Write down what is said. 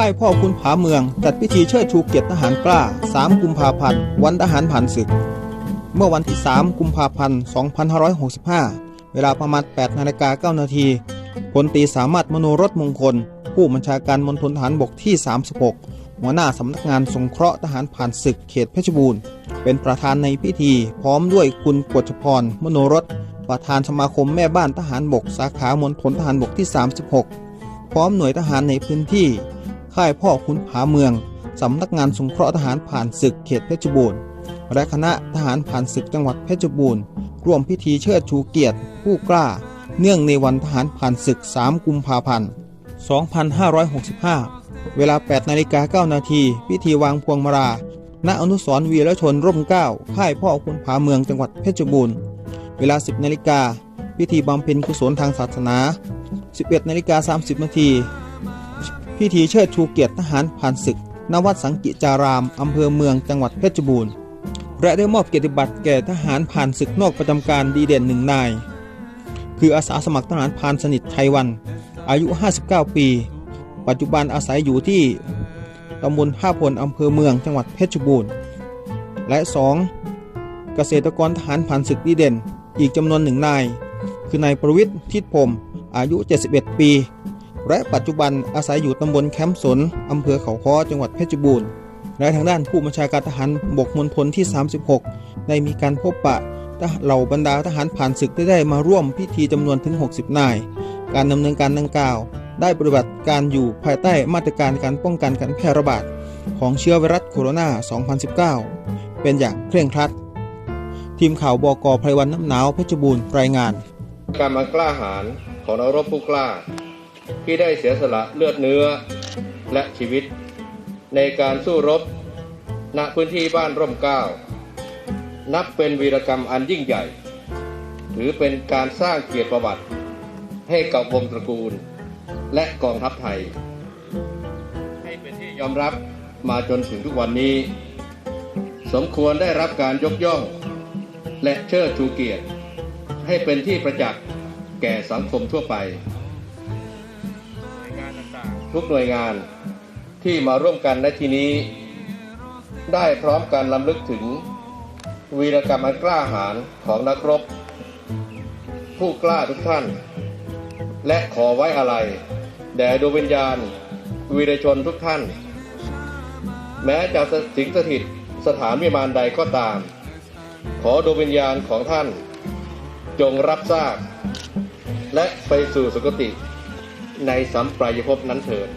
ค่ายพ่อคุณผาเมือง จัดพิธีเชิดชูเกียรติทหารกล้า 3 กุมภาพันธ์ วันทหารผ่านศึก เมื่อวันที่ 3 กุมภาพันธ์ 2565 เวลาประมาณ 8 นาฬิกา 9 นาทีพลตีสามารถมโนรถมงคล ผู้บัญชาการมณฑลทหารบกที่ 36 หัวหน้าสำนักงานสงเคราะห์ทหารผ่านศึกเขตเพชรบูรณ์ เป็นประธานในพิธี พร้อมด้วยคุณกฤษพร มโนรสประธานสมาคมแม่บ้านทหารบก สาขามณฑลทหารบกที่ 36 พร้อมหน่วยทหารในพื้นที่ ค่ายพ่อคุณผาเมือง สำนักงานสงเคราะห์ทหารผ่านศึกเขตเพชรบูรณ์ และคณะทหารผ่านศึกจังหวัดเพชรบูรณ์ ร่วมพิธีเชิดชูเกียรติ ผู้กล้า เนื่องในวันทหารผ่านศึก 3 กุมภาพันธ์ 2565 เวลา 8 นาฬิกา 9 นาที พิธีวางพวงมาลาณอนุสรณ์วีรชนร่มเก้าค่ายพ่อคุณผาเมืองจังหวัดเพชรบูรณ์ เวลา 10 นาฬิกา พิธีบำเพ็ญกุศลทางศาสนา 11 นาฬิกา 30 นาที พิธีเชิดชูเกียรติทหารผ่านศึก ณ วัดสังกิจาราม อำเภอเมืองจังหวัดเพชรบูรณ์ และได้มอบเกียรติบัตรแก่ทหารผ่านศึกนอกประจำการดีเด่นหนึ่งนาย คืออาสาสมัครทหารพรานสนิทไทยวัน อายุ 59 ปี ปัจจุบันอาศัยอยู่ที่ตำบลท่าพลอำเภอเมืองจังหวัดเพชรบูรณ์ และ 2. เกษตรกรทหารผ่านศึกดีเด่น อีกจำนวนหนึ่งนาย คือนายประวิทย์ทิดพรมอายุ 71 ปี และปัจจุบันอาศัยอยู่ตำบลแคมป์สนอำเภอเขาค้อจังหวัดเพชรบูรณ์และทางด้านผู้บัญชาการทหารบกมณฑลที่ 36 ได้มีการพบปะเหล่าบรรดาทหารผ่านศึกได้ได้มาร่วมพิธีจำนวนถึง 60 นาย การดำเนินการดังกล่าว ได้ปฏิบัติการอยู่ภายใต้มาตรการการป้องกันการแพร่ระบาดของเชื้อไวรัสโคโรนา 2019 เป็นอย่างเคร่งครัด ทีมข่าวบกไพรวันน้ำหนาวเพชรบูรณ์รายงาน การมากล้าหาญของนักรบผู้กล้า ที่ได้เสียสละเลือดเนื้อและชีวิต ในการสู้รบณพื้นที่บ้านร่มเก้า นับเป็นวีรกรรมอันยิ่งใหญ่ ถือเป็นการสร้างเกียรติประวัติ ให้กับวงตระกูล และกองทัพไทย ให้เป็นที่ยอมรับมาจนถึงทุกวันนี้ สมควรได้รับการยกย่อง และเชิดชูเกียรติ ให้เป็นที่ประจักษ์แก่สังคมทั่วไป ทุกหน่วยงานที่มาร่วมกันในที่นี้ ได้พร้อมการลำลึกถึง วีรกรรมอันกล้าหาญของนักรบ ผู้กล้าทุกท่าน และขอไว้อะไร แด่ดวงวิญญาณ วีรชนทุกท่าน แม้จะสิงสถิตสถานวิมานใดก็ตาม ขอดวงวิญญาณของท่าน จงรับทราบและไปสู่สุคติ ในสัมปรายภพนั้นเถิด